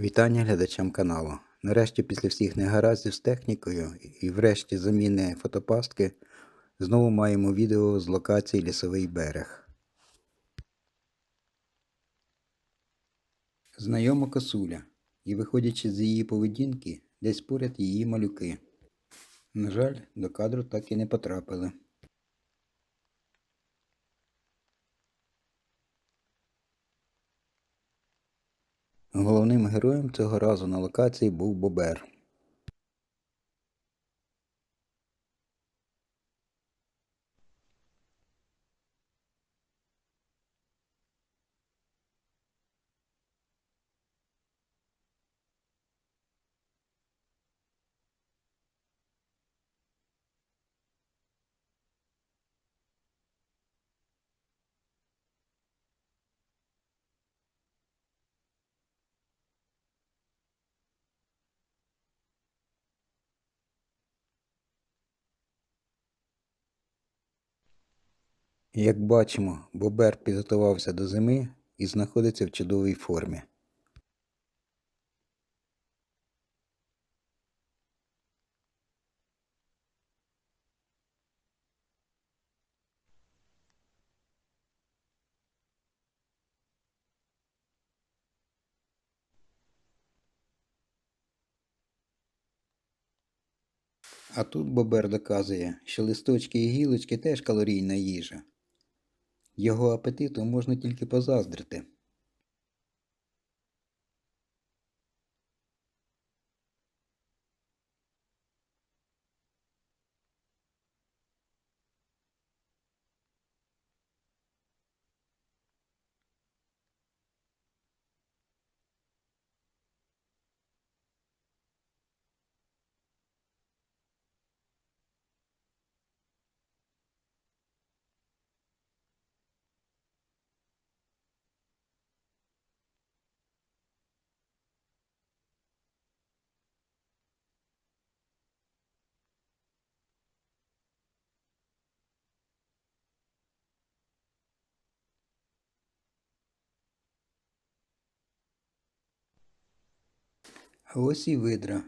Вітання глядачам каналу. Нарешті, після всіх негараздів з технікою і врешті заміни фотопастки, знову маємо відео з локації Лісовий берег. Знайома косуля, і виходячи з її поведінки, десь поряд її малюки. На жаль, до кадру так і не потрапили. Головним героєм цього разу на локації був Бобер. Як бачимо, Бобер підготувався до зими і знаходиться в чудовій формі. А тут Бобер доказує, що листочки і гілочки теж калорійна їжа. Його апетиту можна тільки позаздрити. А ось і видра,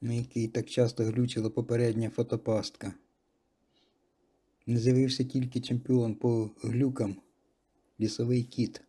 на якій так часто глючила попередня фотопастка. Не з'явився тільки чемпіон по глюкам лісовий кіт.